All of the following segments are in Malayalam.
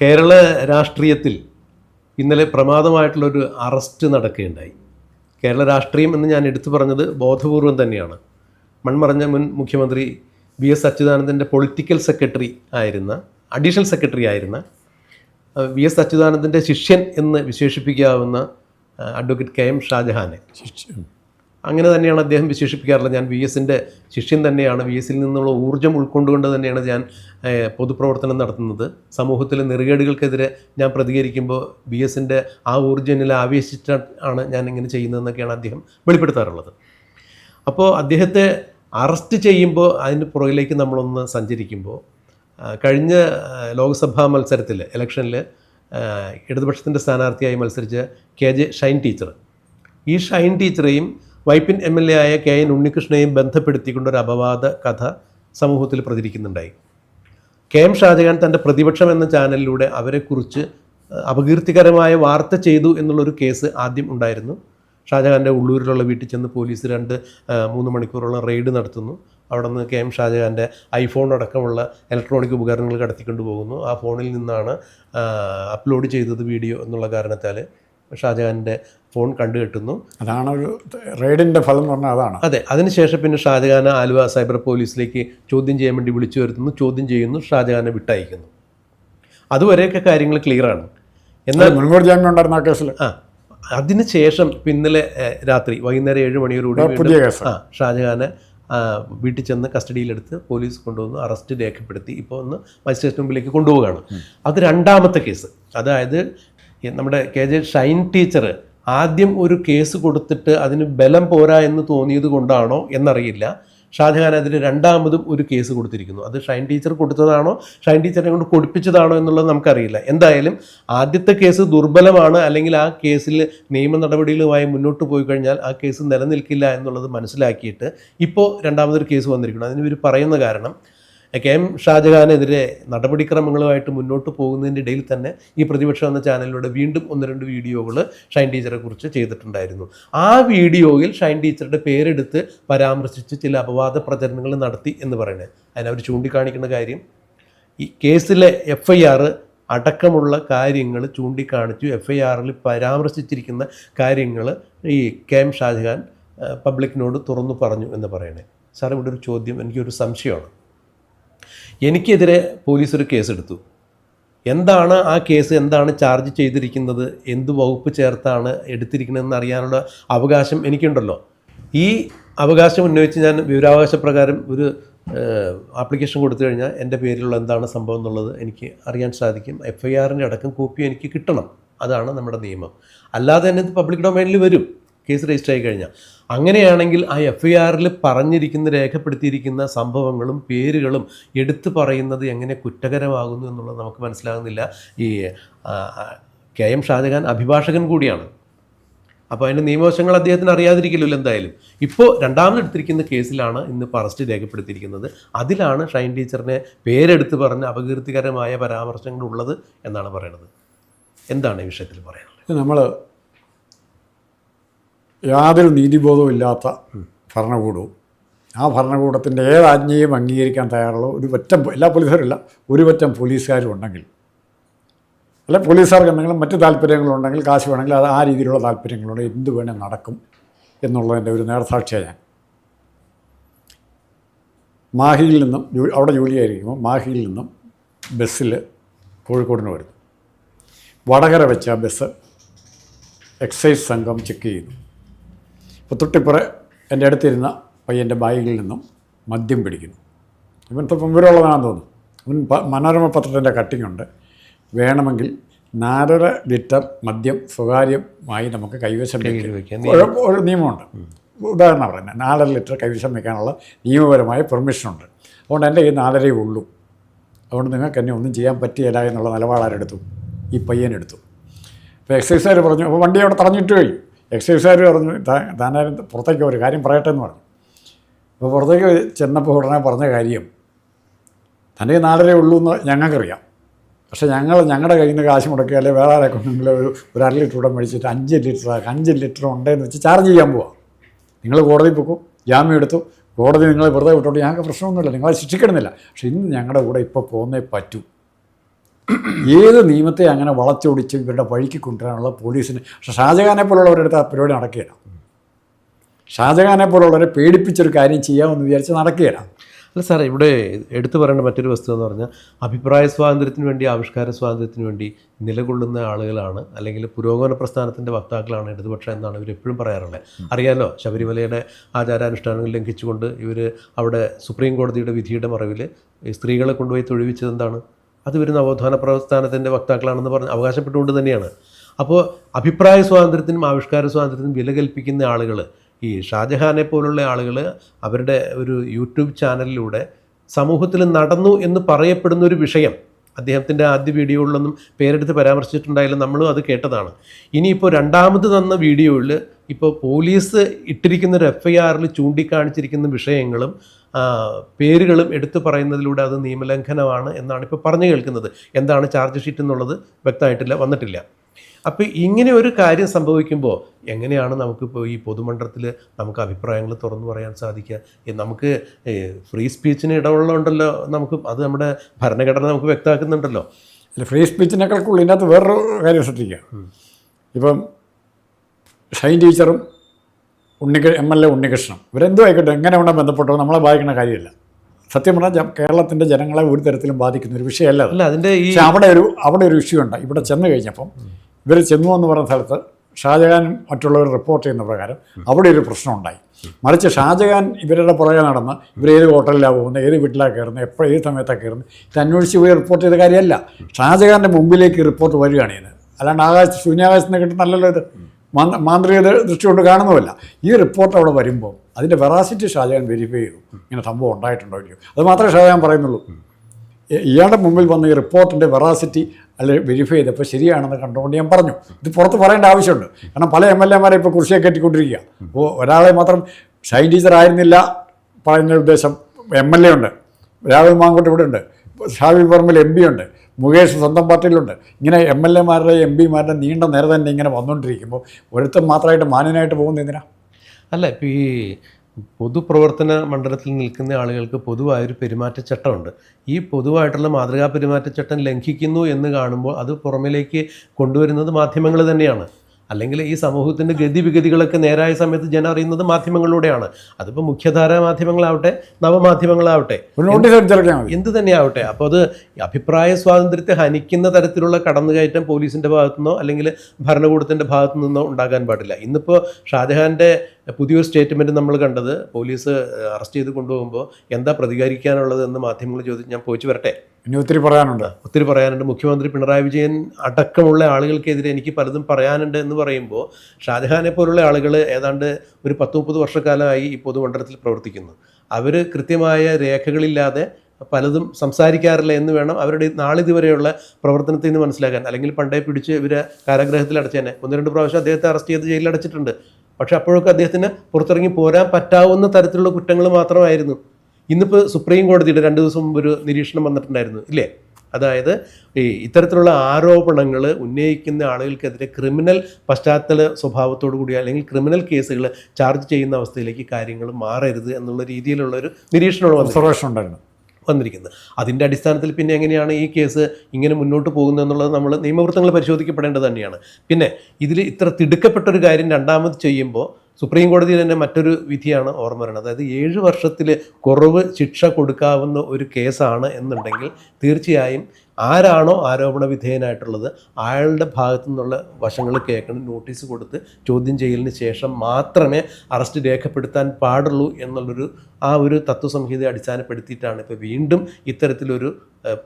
കേരള രാഷ്ട്രീയത്തിൽ ഇന്നലെ പ്രമാദമായിട്ടുള്ളൊരു അറസ്റ്റ് നടക്കുകയുണ്ടായി. കേരള രാഷ്ട്രീയം എന്ന് ഞാൻ എടുത്തു പറഞ്ഞത് ബോധപൂർവം തന്നെയാണ്. മൺമറഞ്ഞ മുൻ മുഖ്യമന്ത്രി വി എസ് അച്യുതാനന്ദന്റെ പൊളിറ്റിക്കൽ സെക്രട്ടറി ആയിരുന്ന അഡീഷണൽ സെക്രട്ടറി ആയിരുന്ന വി എസ് അച്യുതാനന്ദന്റെ ശിഷ്യൻ എന്ന് വിശേഷിപ്പിക്കാവുന്ന അഡ്വക്കേറ്റ് കെ എം ഷാജഹാനെ. അങ്ങനെ തന്നെയാണ് അദ്ദേഹം വിശേഷിപ്പിക്കാറുള്ളത്. ഞാൻ വി എസിന്റെ ശിഷ്യൻ തന്നെയാണ്. വി എസിൽ നിന്നുള്ള ഊർജം ഉൾക്കൊണ്ടുകൊണ്ട് തന്നെയാണ് ഞാൻ പൊതുപ്രവർത്തനം നടത്തുന്നത്. സമൂഹത്തിലെ നെറുകേടുകൾക്കെതിരെ ഞാൻ പ്രതികരിക്കുമ്പോൾ ബി എസിന്റെ ആ ഊർജം എന്നിൽ ആവേശിച്ചാണ് ഞാൻ ഇങ്ങനെ ചെയ്യുന്നതെന്നൊക്കെയാണ് അദ്ദേഹം വെളിപ്പെടുത്താറുള്ളത്. അപ്പോൾ അദ്ദേഹത്തെ അറസ്റ്റ് ചെയ്യുമ്പോൾ അതിന് പുറകിലേക്ക് നമ്മളൊന്ന് സഞ്ചരിക്കുമ്പോൾ കഴിഞ്ഞ ലോക്സഭാ മത്സരത്തിൽ ഇലക്ഷനിൽ ഇടതുപക്ഷത്തിന്റെ സ്ഥാനാർത്ഥിയായി മത്സരിച്ച കെ ജെ ഷൈൻ ടീച്ചർ ഈ ഷൈൻ ടീച്ചറെയും വൈപ്പിൻ എം എൽ എ ആയ കെ എൻ ഉണ്ണികൃഷ്ണനെയും ബന്ധപ്പെടുത്തിക്കൊണ്ടൊരു അപവാദ കഥ സമൂഹത്തിൽ പ്രചരിക്കുന്നുണ്ടായി. കെ എം ഷാജഹാൻ തന്റെ പ്രതിപക്ഷം എന്ന ചാനലിലൂടെ അവരെക്കുറിച്ച് അപകീർത്തികരമായ വാർത്ത ചെയ്തു എന്നുള്ളൊരു കേസ് ആദ്യം ഉണ്ടായിരുന്നു. ഷാജഹാന്റെ ഉള്ളൂരിലുള്ള വീട്ടിൽ ചെന്ന് പോലീസ് രണ്ട് മൂന്ന് മണിക്കൂറോളം റെയ്ഡ് നടത്തുന്നു. അവിടെ നിന്ന് കെ എം ഷാജഹാന്റെ ഐഫോൺ അടക്കമുള്ള ഇലക്ട്രോണിക് ഉപകരണങ്ങൾ കടത്തിക്കൊണ്ട് പോകുന്നു ആ ഫോണിൽ നിന്നാണ് അപ്ലോഡ് ചെയ്തത് വീഡിയോ എന്നുള്ള കാരണത്താൽ ഷാജഹാന്റെ ഫോൺ കണ്ടു കിട്ടുന്നു. അതാണ് ഒരു റെയ്ഡിന്റെ ഫലം എന്ന് പറഞ്ഞാൽ അതാണ്. അതെ അതിനുശേഷം പിന്നെ ഷാജഹാൻ ആലുവ സൈബർ പോലീസിലേക്ക് ചോദ്യം ചെയ്യാൻ വേണ്ടി വിളിച്ചു വരുത്തുന്നു. ചോദ്യം ചെയ്യുന്നു ഷാജഹാനെ വിട്ടയക്കുന്നു. അതുവരെയൊക്കെ കാര്യങ്ങൾ ക്ലിയറാണ് എന്നാൽ മുൻകൂർ ജാമ്യം ഉണ്ടായിരുന്ന കേസിൽ ആ അതിനുശേഷം ഇന്നലെ രാത്രി വൈകുന്നേരം ഏഴ് മണിയോടുകൂടി പുതിയ കേസ്. ആ ഷാജഹാനെ വീട്ടിൽ ചെന്ന് കസ്റ്റഡിയിലെടുത്ത് പോലീസ് കൊണ്ടുവന്ന് അറസ്റ്റ് രേഖപ്പെടുത്തി. ഇപ്പോൾ ഒന്ന് മജിസ്ട്രേറ്റ് മുമ്പിലേക്ക് കൊണ്ടുപോവുകയാണ്. അത് രണ്ടാമത്തെ കേസ്. അതായത് നമ്മുടെ കെ ജെ ഷൈൻ ടീച്ചർ ആദ്യം ഒരു കേസ് കൊടുത്തിട്ട് അതിന് ബലം പോരാ എന്ന് തോന്നിയത് കൊണ്ടാണോ എന്നറിയില്ല. ഷാജഹാൻ അതിന് രണ്ടാമതും ഒരു കേസ് കൊടുത്തിരിക്കുന്നു. അത് ഷൈൻ ടീച്ചർ കൊടുത്തതാണോ ഷൈൻ ടീച്ചറിനെ കൊണ്ട് കൊടുപ്പിച്ചതാണോ എന്നുള്ളത് നമുക്കറിയില്ല. എന്തായാലും ആദ്യത്തെ കേസ് ദുർബലമാണ്. അല്ലെങ്കിൽ ആ കേസിൽ നിയമ നടപടികളുമായി മുന്നോട്ട് പോയി കഴിഞ്ഞാൽ ആ കേസ് നിലനിൽക്കില്ല എന്നുള്ളത് മനസ്സിലാക്കിയിട്ട് ഇപ്പോൾ രണ്ടാമതൊരു കേസ് വന്നിരിക്കുന്നു. അതിന് ഇവർ പറയുന്ന കാരണം കെ എം ഷാജഹാനെതിരെ നടപടിക്രമങ്ങളുമായിട്ട് മുന്നോട്ട് പോകുന്നതിന്റെ ഇടയിൽ തന്നെ ഈ പ്രതിപക്ഷം എന്ന ചാനലിലൂടെ വീണ്ടും ഒന്ന് രണ്ട് വീഡിയോകൾ ഷൈൻ ടീച്ചറെ കുറിച്ച് ചെയ്തിട്ടുണ്ടായിരുന്നു. ആ വീഡിയോയിൽ ഷൈൻ ടീച്ചറുടെ പേരെടുത്ത് പരാമർശിച്ച് ചില അപവാദ പ്രചരണങ്ങൾ നടത്തി എന്ന് പറയുന്നത്. അതിനവർ ചൂണ്ടിക്കാണിക്കുന്ന കാര്യം ഈ കേസിലെ എഫ് ഐ അടക്കമുള്ള കാര്യങ്ങൾ ചൂണ്ടിക്കാണിച്ചു. എഫ് ഐ ആറിൽ പരാമർശിച്ചിരിക്കുന്ന കാര്യങ്ങൾ ഈ കെ എം ഷാജഹാൻ പബ്ലിക്കിനോട് തുറന്നു പറഞ്ഞു എന്ന് പറയണേ സാർ ഇവിടെ ഒരു ചോദ്യം എനിക്കൊരു സംശയമാണ്. എനിക്കെതിരെ പോലീസ് ഒരു കേസെടുത്തു. എന്താണ് ആ കേസ്? എന്താണ് ചാർജ് ചെയ്തിരിക്കുന്നത്? എന്ത് വകുപ്പ് ചേർത്താണ് എടുത്തിരിക്കുന്നതെന്ന് അറിയാനുള്ള അവകാശം എനിക്കുണ്ടല്ലോ. ഈ അവകാശം ഉന്നയിച്ച് ഞാൻ വിവരാവകാശ പ്രകാരം ഒരു ആപ്ലിക്കേഷൻ കൊടുത്തു കഴിഞ്ഞാൽ എന്റെ പേരിലുള്ള എന്താണ് സംഭവം എന്നുള്ളത് എനിക്ക് അറിയാൻ സാധിക്കും. എഫ് ഐ ആറിന്റെ അടക്കം കോപ്പി എനിക്ക് കിട്ടണം. അതാണ് നമ്മുടെ നിയമം. അല്ലാതെ തന്നെ ഇത് പബ്ലിക് ഡൊമൈനിൽ വരും. കേസ് രജിസ്റ്റർ ആയി കഴിഞ്ഞാൽ അങ്ങനെയാണെങ്കിൽ ആ എഫ് ഐ ആറിൽ പറഞ്ഞിരിക്കുന്ന രേഖപ്പെടുത്തിയിരിക്കുന്ന സംഭവങ്ങളും പേരുകളും എടുത്തു പറയുന്നത് എങ്ങനെ കുറ്റകരമാകുന്നു എന്നുള്ളത് നമുക്ക് മനസ്സിലാകുന്നില്ല. ഈ കെ എം ഷാജഹാൻ അഭിഭാഷകൻ കൂടിയാണ്. അപ്പോൾ അതിന്റെ നിയമവശങ്ങൾ അദ്ദേഹത്തിന് അറിയാതിരിക്കില്ലല്ലോ എന്തായാലും. ഇപ്പോൾ രണ്ടാമതെടുത്തിരിക്കുന്ന കേസിലാണ് ഇന്ന് ഇപ്പോൾ അറസ്റ്റ് രേഖപ്പെടുത്തിയിരിക്കുന്നത്. അതിലാണ് ഷൈൻ ടീച്ചറിനെ പേരെടുത്ത് പറഞ്ഞ അപകീർത്തികരമായ പരാമർശങ്ങൾ ഉള്ളത് എന്നാണ് പറയുന്നത്. എന്താണ് ഈ വിഷയത്തിൽ പറയാനുള്ളത്? നമ്മൾ യാതൊരു നീതിബോധവും ഇല്ലാത്ത ഭരണകൂടവും. ആ ഭരണകൂടത്തിന്റെ ഏത് ആജ്ഞയും അംഗീകരിക്കാൻ തയ്യാറുള്ള ഒരു പറ്റം എല്ലാ പോലീസുകാരില്ല ഒരു പറ്റം പോലീസുകാരും ഉണ്ടെങ്കിൽ. അല്ല പോലീസുകാർക്ക് എന്തെങ്കിലും മറ്റ് താല്പര്യങ്ങളുണ്ടെങ്കിൽ കാശ് വേണമെങ്കിൽ അത് ആ രീതിയിലുള്ള താല്പര്യങ്ങളുണ്ട് എന്ത് വേണേൽ നടക്കും എന്നുള്ളതിന്റെ ഒരു നേർസാക്ഷിയാണ് ഞാൻ. മാഹിയിൽ നിന്നും അവിടെ ജോലിയായിരിക്കുമ്പോൾ മാഹിയിൽ നിന്നും ബസ്സിൽ കോഴിക്കോടിന് വരുന്നു. വടകര വെച്ച ബസ് എക്സൈസ് സംഘം ചെക്ക് അപ്പോൾ തൊട്ടിപ്പുറ എന്റെ അടുത്തിരുന്ന പയ്യന്റെ ബാഗിൽ നിന്നും മദ്യം പിടിക്കുന്നു. ഇവൻ ഇപ്പം വിവരമുള്ളതാണെന്ന് തോന്നുന്നു. അവൻ മനോരമ പത്രത്തിന്റെ കട്ടിങ്ങുണ്ട് ഉണ്ട്. വേണമെങ്കിൽ നാലര ലിറ്റർ മദ്യം സ്വകാര്യമായി നമുക്ക് കൈവശം വയ്ക്കാം ഒരു ഒരു നിയമമുണ്ട്. ഉദാഹരണം പറയുന്നത് നാലര ലിറ്റർ കൈവശം വയ്ക്കാനുള്ള നിയമപരമായ പെർമിഷനുണ്ട് അതുകൊണ്ട് എന്റെ ഈ നാലരയേ ഉള്ളൂ. അതുകൊണ്ട് നിങ്ങൾക്ക് എന്നെ ഒന്നും ചെയ്യാൻ പറ്റിയില്ല എന്നുള്ള നിലപാടാരെടുത്തു ഈ പയ്യനെടുത്തു അപ്പോൾ എക്സൈസുകാർ പറഞ്ഞു അപ്പോൾ വണ്ടി അവിടെ തടഞ്ഞിട്ട് കഴിഞ്ഞു എക്സൈസുകാർ പറഞ്ഞു "താ- താനാരും പുറത്തേക്ക് ഒരു കാര്യം പറയട്ടെ എന്ന് പറഞ്ഞു. അപ്പോൾ പുറത്തേക്ക് ചെന്നപ്പോൾ ഉടനെ പറഞ്ഞ കാര്യം കയ്യിൽ നാലരേ ഉള്ളൂ എന്ന് ഞങ്ങൾക്കറിയാം. പക്ഷേ ഞങ്ങൾ ഞങ്ങളുടെ കയ്യിൽ നിന്ന് കാശ് മുടക്കി അല്ലെങ്കിൽ വേറെ ആരെ ഒരു ഒരു അര ലിറ്റർ കൂടെ മേടിച്ചിട്ട് അഞ്ച് ലിറ്റർ അഞ്ച് ലിറ്റർ ഉണ്ടെന്ന് വെച്ച് ചാർജ് ചെയ്യാൻ പോവാം. നിങ്ങൾ കോടതി പൊക്കും ജാമ്യം എടുത്തു കോടതി നിങ്ങളെ വെറുതെ വിട്ടോട്ട് ഞങ്ങൾക്ക് പ്രശ്നമൊന്നുമില്ല നിങ്ങളെ ശിക്ഷിക്കണമെന്നില്ല. പക്ഷേ ഇന്ന് ഞങ്ങളുടെ കൂടെ ഇപ്പോൾ പോകുന്നേ പറ്റൂ. ഏത് നിയമത്തെ അങ്ങനെ വളച്ചൊടിച്ച് ഇവരുടെ വഴിക്ക് കൊണ്ടുവരാനുള്ള പോലീസിന് പക്ഷേ ഷാജഹാനെ പോലുള്ളവരുടെ അടുത്ത് ആ പരിപാടി നടക്കുകയില്ല. ഷാജഹാനെ പോലുള്ളവരെ പേടിപ്പിച്ചൊരു കാര്യം ചെയ്യാമെന്ന് വിചാരിച്ച് നടക്കുകയില്ല. അല്ല സാറേ ഇവിടെ എടുത്തു പറയേണ്ട മറ്റൊരു വസ്തു എന്ന് പറഞ്ഞാൽ അഭിപ്രായ സ്വാതന്ത്ര്യത്തിന് വേണ്ടി ആവിഷ്കാര സ്വാതന്ത്ര്യത്തിന് വേണ്ടി നിലകൊള്ളുന്ന ആളുകളാണ് അല്ലെങ്കിൽ പുരോഗമന പ്രസ്ഥാനത്തിന്റെ വക്താക്കളാണ് ഇടതുപക്ഷം എന്നാണ് ഇവർ എപ്പോഴും പറയാറുള്ളത്. അറിയാലോ ശബരിമലയുടെ ആചാരാനുഷ്ഠാനങ്ങൾ ലംഘിച്ചുകൊണ്ട് ഇവർ അവിടെ സുപ്രീം കോടതിയുടെ വിധിയുടെ മറവിൽ സ്ത്രീകളെ കൊണ്ടുപോയി തൊഴിവിച്ചത് എന്താണ്? അത് ഒരു നവോത്ഥാന പ്രസ്ഥാനത്തിന്റെ വക്താക്കളാണെന്ന് പറഞ്ഞ് അവകാശപ്പെട്ടുകൊണ്ട് തന്നെയാണ്. അപ്പോൾ അഭിപ്രായ സ്വാതന്ത്ര്യത്തിനും ആവിഷ്കാര സ്വാതന്ത്ര്യത്തിനും വില കൽപ്പിക്കുന്ന ആളുകൾ ഈ ഷാജഹാനെ പോലുള്ള ആളുകൾ അവരുടെ ഒരു യൂട്യൂബ് ചാനലിലൂടെ സമൂഹത്തിൽ നടന്നു എന്ന് പറയപ്പെടുന്ന ഒരു വിഷയം അദ്ദേഹത്തിന്റെ ആദ്യ വീഡിയോകളിലൊന്നും പേരെടുത്ത് പരാമർശിച്ചിട്ടുണ്ടായാലും നമ്മളും അത് കേട്ടതാണ്. ഇനിയിപ്പോൾ രണ്ടാമത് തന്ന വീഡിയോയിൽ ഇപ്പോൾ പോലീസ് ഇട്ടിരിക്കുന്ന ഒരു എഫ് ഐ ആറിൽ ചൂണ്ടിക്കാണിച്ചിരിക്കുന്ന വിഷയങ്ങളും പേരുകളും എടുത്തു പറയുന്നതിലൂടെ അത് നിയമലംഘനമാണ് എന്നാണ് ഇപ്പോൾ പറഞ്ഞു കേൾക്കുന്നത്. എന്താണ് ചാർജ് ഷീറ്റ് എന്നുള്ളത് വ്യക്തമായിട്ടില്ല വന്നിട്ടില്ല. അപ്പോൾ ഇങ്ങനെ ഒരു കാര്യം സംഭവിക്കുമ്പോൾ എങ്ങനെയാണ് നമുക്കിപ്പോൾ ഈ പൊതുമണ്ഡലത്തിൽ നമുക്ക് അഭിപ്രായങ്ങൾ തുറന്നു പറയാൻ സാധിക്കുക? നമുക്ക് ഫ്രീ സ്പീച്ചിന് ഇടവുള്ളതുണ്ടല്ലോ നമുക്ക് അത് നമ്മുടെ ഭരണഘടന നമുക്ക് വ്യക്തമാക്കുന്നുണ്ടല്ലോ. അല്ല ഫ്രീ സ്പീച്ചിനേക്കാൾ കൂടുതൽ ഇതിനകത്ത് വേറൊരു കാര്യം ശ്രദ്ധിക്കുക. ഇപ്പം ഷൈൻ ടീച്ചറും ഉണ്ണിക എം എൽ എ ഉണ്ണികൃഷ്ണൻ ഇവരെന്തോ ആയിക്കോട്ടെ എങ്ങനെ വേണം ബന്ധപ്പെട്ടോ നമ്മളെ ബാധിക്കുന്ന കാര്യമില്ല. സത്യം പറഞ്ഞാൽ കേരളത്തിന്റെ ജനങ്ങളെ ഒരു തരത്തിലും ബാധിക്കുന്ന ഒരു വിഷയമല്ല അല്ല അതിന്റെ ഈ അവിടെ ഒരു അവിടെ ഒരു ഇഷ്യൂ ഉണ്ട്. ഇവിടെ ചെന്ന് കഴിഞ്ഞപ്പം ഇവർ ചെന്നു എന്ന് പറഞ്ഞ സ്ഥലത്ത് ഷാജഹാനും മറ്റുള്ളവർ റിപ്പോർട്ട് ചെയ്യുന്ന പ്രകാരം അവിടെ ഒരു പ്രശ്നം ഉണ്ടായി മറിച്ച് ഷാജഹാൻ ഇവരുടെ പുറകെ നടന്ന് ഇവർ ഏത് ഹോട്ടലിലാണ് പോകുന്നത് ഏത് വീട്ടിലാണ് കയറുന്നത് എപ്പോൾ ഏത് സമയത്താണ് കയറുന്നത് ഇത് അന്വേഷിച്ച് പോയി റിപ്പോർട്ട് ചെയ്ത കാര്യമല്ല. ഷാജഹാന്റെ മുമ്പിലേക്ക് റിപ്പോർട്ട് വരികയാണ് ഇത്. അല്ലാണ്ട് ആകാശ ശൂന്യാകാശത്ത് നിന്ന് കിട്ടുന്നല്ലോ ഇത്. മാന്ത മാന്ത്രിക ദൃഷ്ടി കൊണ്ട് കാണുന്നുമല്ല ഈ റിപ്പോർട്ട് അവിടെ വരുമ്പോൾ അതിന്റെ വെറാസിറ്റി ഷാജഹാൻ വെരിഫൈ ചെയ്തു. ഇങ്ങനെ സംഭവം ഉണ്ടായിട്ടുണ്ടോ ഇല്ലയോ? അത് മാത്രമേ ഷാജഹാൻ പറയുന്നുള്ളൂ. ഇയാളുടെ മുമ്പിൽ വന്ന ഈ റിപ്പോർട്ടിന്റെ വെറാസിറ്റി അല്ലെ വെരിഫൈ ചെയ്തപ്പോൾ ശരിയാണെന്ന് കണ്ടുകൊണ്ട് ഞാൻ പറഞ്ഞു. ഇത് പുറത്ത് പറയേണ്ട ആവശ്യമുണ്ട്. കാരണം പല എം എൽ എമാരെ ഇപ്പോൾ കുറിച്ച് കയറ്റിക്കൊണ്ടിരിക്കുക അപ്പോൾ ഒരാളെ മാത്രം ഷൈൻ ടീച്ചർ ആയിരുന്നില്ല പറയുന്ന ഉദ്ദേശം എം എൽ എ ഉണ്ട്. രാഹുൽ മാങ്കോട്ട് ഇവിടെ ഉണ്ട്. ഷാബി പറമ്പിൽ എം പി ഉണ്ട്. മുകേഷ് സ്വന്തം പാർട്ടിയിലുണ്ട്. ഇങ്ങനെ എം എൽ എമാരുടെ എം പിമാരുടെ നീണ്ട നേരം തന്നെ ഇങ്ങനെ വന്നുകൊണ്ടിരിക്കുമ്പോൾ ഒരുത്തം മാത്രമായിട്ട് മാന്യനായിട്ട് പോകുന്നത് എന്തിനാ? അല്ല ഇപ്പോൾ ഈ പൊതുപ്രവർത്തന മണ്ഡലത്തിൽ നിൽക്കുന്ന ആളുകൾക്ക് പൊതുവായൊരു പെരുമാറ്റച്ചട്ടമുണ്ട്. ഈ പൊതുവായിട്ടുള്ള മാതൃകാ പെരുമാറ്റച്ചട്ടം ലംഘിക്കുന്നു എന്ന് കാണുമ്പോൾ അത് പുറമിലേക്ക് കൊണ്ടുവരുന്നത് മാധ്യമങ്ങൾ തന്നെയാണ്. അല്ലെങ്കിൽ ഈ സമൂഹത്തിന്റെ ഗതിവിഗതികളൊക്കെ നേരായ സമയത്ത് ജനം അറിയുന്നത് മാധ്യമങ്ങളിലൂടെയാണ്. അതിപ്പോൾ മുഖ്യധാര മാധ്യമങ്ങളാവട്ടെ നവമാധ്യമങ്ങളാവട്ടെ. എന്ത് തന്നെയാവട്ടെ അപ്പോൾ അത് അഭിപ്രായ സ്വാതന്ത്ര്യത്തെ ഹനിക്കുന്ന തരത്തിലുള്ള കടന്നുകയറ്റം പോലീസിന്റെ ഭാഗത്തുനിന്നോ അല്ലെങ്കിൽ ഭരണകൂടത്തിന്റെ ഭാഗത്തു നിന്നോ ഉണ്ടാകാൻ പാടില്ല. ഇന്നിപ്പോൾ ഷാജഹാന്റെ പുതിയൊരു സ്റ്റേറ്റ്മെന്റ് നമ്മൾ കണ്ടത് പോലീസ് അറസ്റ്റ് ചെയ്ത് കൊണ്ടുപോകുമ്പോൾ എന്താ പ്രതികരിക്കാനുള്ളത് എന്ന് മാധ്യമങ്ങൾ ചോദിച്ച് ഞാൻ പോയിച്ചു വരട്ടെ. ഇനി ഒത്തിരി പറയാനുണ്ട്. ഒത്തിരി പറയാനുണ്ട്. മുഖ്യമന്ത്രി പിണറായി വിജയൻ അടക്കമുള്ള ആളുകൾക്കെതിരെ എനിക്ക് പലതും പറയാനുണ്ട് എന്ന് പറയുമ്പോൾ ഷാജഹാനെ പോലുള്ള ആളുകൾ ഏതാണ്ട് ഒരു പത്ത് മുപ്പത് വർഷക്കാലമായി ഈ പൊതുമണ്ഡലത്തിൽ പ്രവർത്തിക്കുന്നു. അവർ കൃത്യമായ രേഖകളില്ലാതെ പലതും സംസാരിക്കാറില്ല എന്ന് വേണം അവരുടെ നാളിതുവരെയുള്ള പ്രവർത്തനത്തിൽ നിന്ന് മനസ്സിലാക്കാൻ. അല്ലെങ്കിൽ പണ്ടേ പിടിച്ച് ഇവരെ കാരാഗ്രഹത്തിൽ അടച്ചേനെ. ഒന്ന് രണ്ട് പ്രാവശ്യം അദ്ദേഹത്തെ അറസ്റ്റ് ചെയ്ത് ജയിലിൽ അടച്ചിട്ടുണ്ട്. പക്ഷേ അപ്പോഴൊക്കെ അദ്ദേഹത്തിന് പുറത്തിറങ്ങി പോരാൻ പറ്റാവുന്ന തരത്തിലുള്ള കുറ്റങ്ങൾ മാത്രമായിരുന്നു. ഇന്നിപ്പോൾ സുപ്രീം കോടതിയുടെ രണ്ട് ദിവസം മുമ്പ് ഒരു നിരീക്ഷണം വന്നിട്ടുണ്ടായിരുന്നു ഇല്ലേ? അതായത് ഈ ഇത്തരത്തിലുള്ള ആരോപണങ്ങൾ ഉന്നയിക്കുന്ന ആളുകൾക്കെതിരെ ക്രിമിനൽ പശ്ചാത്തല സ്വഭാവത്തോടു കൂടി അല്ലെങ്കിൽ ക്രിമിനൽ കേസുകൾ ചാർജ് ചെയ്യുന്ന അവസ്ഥയിലേക്ക് കാര്യങ്ങൾ മാറരുത് എന്നുള്ള രീതിയിലുള്ള ഒരു നിരീക്ഷണമാണ് ഒബ്സർവേഷൻ ഉണ്ടായിരുന്നു. വന്നിരിക്കുന്നത്. അതിന്റെ അടിസ്ഥാനത്തിൽ പിന്നെ എങ്ങനെയാണ് ഈ കേസ് ഇങ്ങനെ മുന്നോട്ട് പോകുന്നത് എന്നുള്ളത് നമ്മൾ നിയമവൃത്തങ്ങൾ പരിശോധിക്കപ്പെടേണ്ടത് തന്നെയാണ്. പിന്നെ ഇതിൽ ഇത്ര തിടുക്കപ്പെട്ട ഒരു കാര്യം രണ്ടാമത് ചെയ്യുമ്പോൾ സുപ്രീം കോടതിയിൽ തന്നെ മറ്റൊരു വിധിയാണ് ഓർമ്മ വരുന്നത്. അതായത് ഏഴ് വർഷത്തിൽ കുറവ് ശിക്ഷ കൊടുക്കാവുന്ന ഒരു കേസാണ് എന്നുണ്ടെങ്കിൽ തീർച്ചയായും ആരാണോ ആരോപണ വിധേയനായിട്ടുള്ളത് അയാളുടെ ഭാഗത്തു നിന്നുള്ള വശങ്ങൾ കേൾക്കണം നോട്ടീസ് കൊടുത്ത് ചോദ്യം ചെയ്യലിന് ശേഷം മാത്രമേ അറസ്റ്റ് രേഖപ്പെടുത്താൻ പാടുള്ളൂ എന്നുള്ളൊരു ആ ഒരു തത്വസംഹിത അടിസ്ഥാനപ്പെടുത്തിയിട്ടാണ് ഇപ്പോൾ വീണ്ടും ഇത്തരത്തിലൊരു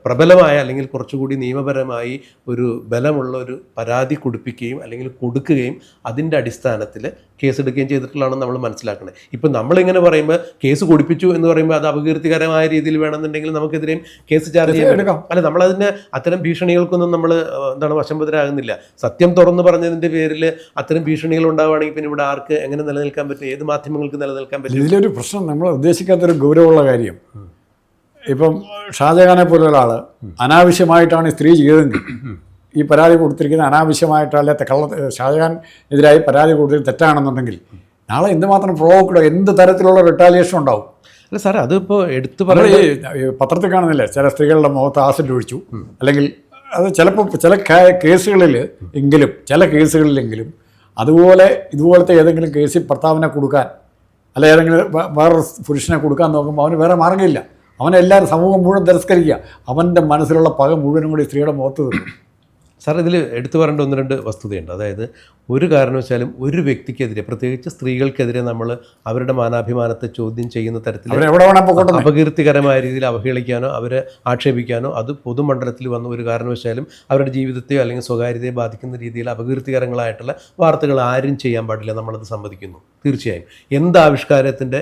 പ്രബലമായ അല്ലെങ്കിൽ കുറച്ചുകൂടി നിയമപരമായി ഒരു ബലമുള്ള ഒരു പരാതി കൊടുപ്പിക്കുകയും അല്ലെങ്കിൽ കൊടുക്കുകയും അതിന്റെ അടിസ്ഥാനത്തിൽ കേസെടുക്കുകയും ചെയ്തിട്ടുള്ളതാണ് നമ്മൾ മനസ്സിലാക്കുന്നത് ഇപ്പം നമ്മളിങ്ങനെ പറയുമ്പോൾ കേസ് കൊടുപ്പിച്ചു എന്ന് പറയുമ്പോൾ അത് അപകീർത്തികരമായ രീതിയിൽ വേണമെന്നുണ്ടെങ്കിൽ നമുക്കെതിരെയും കേസ് ചാർജ് എടുക്കാം. അല്ല നമ്മളതിന് അത്തരം ഭീഷണികൾക്കൊന്നും നമ്മൾ എന്താണ് വശംബദ്ധരാകുന്നില്ല സത്യം തുറന്നു പറഞ്ഞതിന്റെ പേരിൽ അത്തരം ഭീഷണികൾ ഉണ്ടാവുകയാണെങ്കിൽ പിന്നെ ഇവിടെ ആർക്ക് എങ്ങനെ നിലനിൽക്കാൻ പറ്റും? ഏത് മാധ്യമങ്ങൾക്ക് നിലനിൽക്കാൻ പറ്റും? ഇതിലൊരു പ്രശ്നം നമ്മൾ ഉദ്ദേശിക്കാത്തൊരു ഗൗരവമുള്ള കാര്യം. ഇപ്പം ഷാജഹാനെ പോലുള്ള ഒരാൾ അനാവശ്യമായിട്ടാണ് സ്ത്രീ ചെയ്തതെങ്കിൽ ഈ പരാതി കൊടുത്തിരിക്കുന്ന അനാവശ്യമായിട്ടല്ല കള്ള ഷാജഹാൻ എതിരായി പരാതി കൊടുത്തത് തെറ്റാണെന്നുണ്ടെങ്കിൽ നാളെ എന്തുമാത്രം പ്രോവോക്കഡോ എന്ത് തരത്തിലുള്ള റിട്ടാലിയേഷൻ ഉണ്ടാവും? അല്ല സാറേ അതിപ്പോൾ എടുത്തു പറഞ്ഞു പറയുന്നത് പത്രത്തിൽ കാണുന്നില്ലേ ചില സ്ത്രീകളുടെ മുഖത്ത് ആസിഡ് ഒഴിച്ചു. അല്ലെങ്കിൽ അത് ചിലപ്പോൾ ചില കേസുകളിൽ എങ്കിലും ചില കേസുകളിലെങ്കിലും അതുപോലെ ഇതുപോലത്തെ ഏതെങ്കിലും കേസിൽ ഭർത്താവിനെ കൊടുക്കാൻ അല്ല ഏതെങ്കിലും വേറെ പുരുഷനെ കൊടുക്കാൻ നോക്കുമ്പോൾ അവന് വേറെ മാർഗമില്ല. അവനെല്ലാവരും സമൂഹം മുഴുവൻ തിരസ്കരിക്കുക. അവന്റെ മനസ്സിലുള്ള പക മുഴുവനും കൂടി സ്ത്രീയുടെ മുഖത്ത് തീർക്കും സാർ ഇതിൽ എടുത്തു പറയേണ്ട ഒന്ന് രണ്ട് വസ്തുതയുണ്ട്. അതായത് ഒരു കാരണവശാലും ഒരു വ്യക്തിക്കെതിരെ പ്രത്യേകിച്ച് സ്ത്രീകൾക്കെതിരെ നമ്മൾ അവരുടെ മാനാഭിമാനത്തെ ചോദ്യം ചെയ്യുന്ന തരത്തിൽ അപകീർത്തികരമായ രീതിയിൽ അവഹേളിക്കാനോ അവരെ ആക്ഷേപിക്കാനോ അത് പൊതുമണ്ഡലത്തിൽ വന്ന ഒരു കാരണവശാലും അവരുടെ ജീവിതത്തെയോ അല്ലെങ്കിൽ സ്വകാര്യതയെ ബാധിക്കുന്ന രീതിയിൽ അപകീർത്തികരങ്ങളായിട്ടുള്ള വാർത്തകൾ ആരും ചെയ്യാൻ പാടില്ല നമ്മളത് സമ്മതിക്കുന്നു. തീർച്ചയായും. എന്ത് ആവിഷ്കാരത്തിന്റെ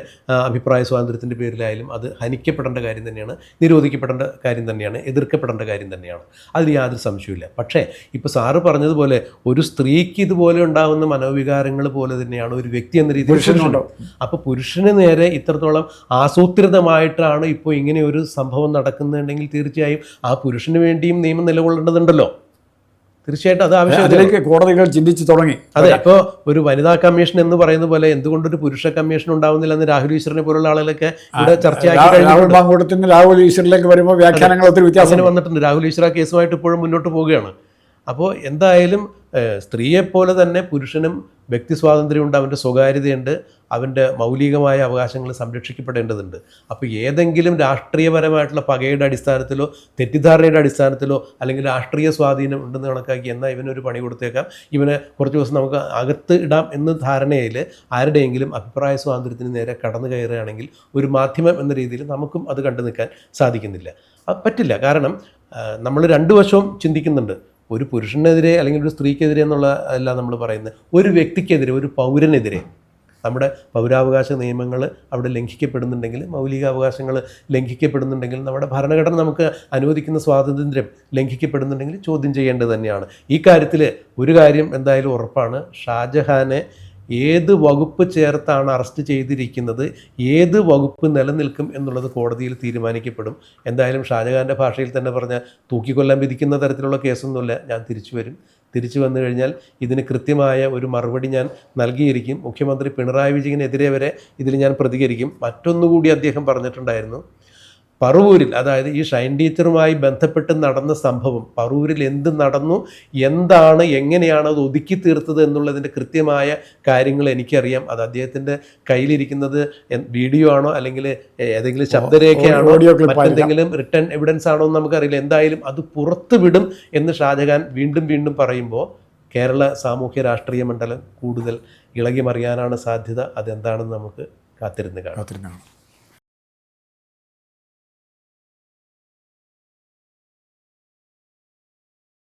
അഭിപ്രായ സ്വാതന്ത്ര്യത്തിന്റെ പേരിലായാലും അത് ഹനിക്കപ്പെടേണ്ട കാര്യം തന്നെയാണ് നിരോധിക്കപ്പെടേണ്ട കാര്യം തന്നെയാണ് എതിർക്കപ്പെടേണ്ട കാര്യം തന്നെയാണ്. അതിൽ യാതൊരു സംശയമില്ല പക്ഷേ ഇപ്പോൾ സാറ് പറഞ്ഞതുപോലെ ഒരു സ്ത്രീക്ക് ഇതുപോലെ ഉണ്ടാകുന്ന മനോവികാരങ്ങൾ പോലെ തന്നെയാണ് ഒരു വ്യക്തി എന്ന രീതിയിൽ? അപ്പോൾ പുരുഷന് നേരെ ഇത്രത്തോളം ആസൂത്രിതമായിട്ടാണ് ഇപ്പോൾ ഇങ്ങനെ ഒരു സംഭവം നടക്കുന്നുണ്ടെങ്കിൽ തീർച്ചയായും ആ പുരുഷന് വേണ്ടിയും നിയമം നിലകൊള്ളേണ്ടതുണ്ടല്ലോ. തീർച്ചയായിട്ടും അത് ആവശ്യം അതിലേക്ക് കോടതികൾ ചിന്തിച്ചു തുടങ്ങി. അതെ ഇപ്പോൾ ഒരു വനിതാ കമ്മീഷൻ എന്ന് പറയുന്ന പോലെ എന്തുകൊണ്ടൊരു പുരുഷ കമ്മീഷൻ ഉണ്ടാവുന്നില്ല എന്ന് രാഹുൽ ഈശ്വറിനെ പോലുള്ള ആളുകളൊക്കെ ഇവിടെ ചർച്ചയാക്കി രാഹുൽ കഴിഞ്ഞിട്ടുണ്ട്. നിന്ന് രാഹുൽ ഈശ്വറിലേക്ക് വരുമ്പോൾ വ്യാഖ്യാനങ്ങൾ ഒത്തിരി വ്യത്യാസം വന്നിട്ടുണ്ട്. രാഹുൽ ഈശ്വര കേസുമായിട്ട് ഇപ്പോഴും മുന്നോട്ട് പോവുകയാണ്. അപ്പോൾ എന്തായാലും സ്ത്രീയെപ്പോലെ തന്നെ പുരുഷനും വ്യക്തി സ്വാതന്ത്ര്യമുണ്ട് അവന്റെ സ്വകാര്യതയുണ്ട്. അവന്റെ മൗലികമായ അവകാശങ്ങൾ സംരക്ഷിക്കപ്പെടേണ്ടതുണ്ട്. അപ്പോൾ ഏതെങ്കിലും രാഷ്ട്രീയപരമായിട്ടുള്ള പകയുടെ അടിസ്ഥാനത്തിലോ തെറ്റിദ്ധാരണയുടെ അടിസ്ഥാനത്തിലോ അല്ലെങ്കിൽ രാഷ്ട്രീയ സ്വാധീനം ഉണ്ടെന്ന് കണക്കാക്കി എന്നാൽ ഇവനൊരു പണി കൊടുത്തേക്കാം. ഇവനെ കുറച്ച് ദിവസം നമുക്ക് അകത്ത് ഇടാം എന്ന ധാരണയിൽ ആരുടെയെങ്കിലും അഭിപ്രായ സ്വാതന്ത്ര്യത്തിന് നേരെ കടന്നു കയറുകയാണെങ്കിൽ ഒരു മാധ്യമം എന്ന രീതിയിൽ നമുക്കും അത് കണ്ടു നിൽക്കാൻ സാധിക്കുന്നില്ല. പറ്റില്ല. കാരണം നമ്മൾ രണ്ടു വശവും ചിന്തിക്കുന്നുണ്ട്. ഒരു പുരുഷനെതിരെ അല്ലെങ്കിൽ ഒരു സ്ത്രീക്കെതിരെ എന്നുള്ള അല്ല നമ്മൾ പറയുന്നത്. ഒരു വ്യക്തിക്കെതിരെ ഒരു പൗരനെതിരെ. നമ്മുടെ പൗരാവകാശ നിയമങ്ങൾ അവിടെ ലംഘിക്കപ്പെടുന്നുണ്ടെങ്കിൽ മൗലികാവകാശങ്ങൾ ലംഘിക്കപ്പെടുന്നുണ്ടെങ്കിൽ നമ്മുടെ ഭരണഘടന നമുക്ക് അനുവദിക്കുന്ന സ്വാതന്ത്ര്യം ലംഘിക്കപ്പെടുന്നുണ്ടെങ്കിൽ ചോദ്യം ചെയ്യേണ്ടത് തന്നെയാണ്. ഈ കാര്യത്തിൽ ഒരു കാര്യം എന്തായാലും ഉറപ്പാണ്. ഷാജഹാനെ ഏത് വകുപ്പ് ചേർത്താണ് അറസ്റ്റ് ചെയ്തിരിക്കുന്നത് ഏത് വകുപ്പ് നിലനിൽക്കും എന്നുള്ളത് കോടതിയിൽ തീരുമാനിക്കപ്പെടും. എന്തായാലും ഷാജഹാന്റെ ഭാഷയിൽ തന്നെ പറഞ്ഞ തൂക്കിക്കൊല്ലാൻ വിധിക്കുന്ന തരത്തിലുള്ള കേസൊന്നുമില്ല. ഞാൻ തിരിച്ചു വരും. തിരിച്ചു വന്നു കഴിഞ്ഞാൽ ഇതിന് കൃത്യമായ ഒരു മറുപടി ഞാൻ നൽകിയിരിക്കും. മുഖ്യമന്ത്രി പിണറായി വിജയനെതിരെ വരെ ഇതിൽ ഞാൻ പ്രതികരിക്കും. മറ്റൊന്നുകൂടി അദ്ദേഹം പറഞ്ഞിട്ടുണ്ടായിരുന്നു. പറവൂരിൽ അതായത് ഈ ഷൈൻ ടീച്ചറുമായി ബന്ധപ്പെട്ട് നടന്ന സംഭവം പറവൂരിൽ എന്ത് നടന്നു എന്താണ് എങ്ങനെയാണ് അത് ഒതുക്കി തീർത്തത് എന്നുള്ളതിന്റെ കൃത്യമായ കാര്യങ്ങൾ എനിക്കറിയാം. അത് അദ്ദേഹത്തിന്റെ കയ്യിലിരിക്കുന്നത് വീഡിയോ ആണോ അല്ലെങ്കിൽ ഏതെങ്കിലും ശബ്ദരേഖയാണോ മറ്റെന്തെങ്കിലും റിട്ടേൺ എവിഡൻസ് ആണോ എന്ന് നമുക്കറിയില്ല. എന്തായാലും അത് പുറത്തു വിടും എന്ന് ഷാജഹാൻ വീണ്ടും വീണ്ടും പറയുമ്പോൾ കേരള സാമൂഹ്യ രാഷ്ട്രീയ മണ്ഡലം കൂടുതൽ ഇളകി മറിയാനാണ് സാധ്യത. അതെന്താണെന്ന് നമുക്ക് കാത്തിരുന്ന് കാണാം.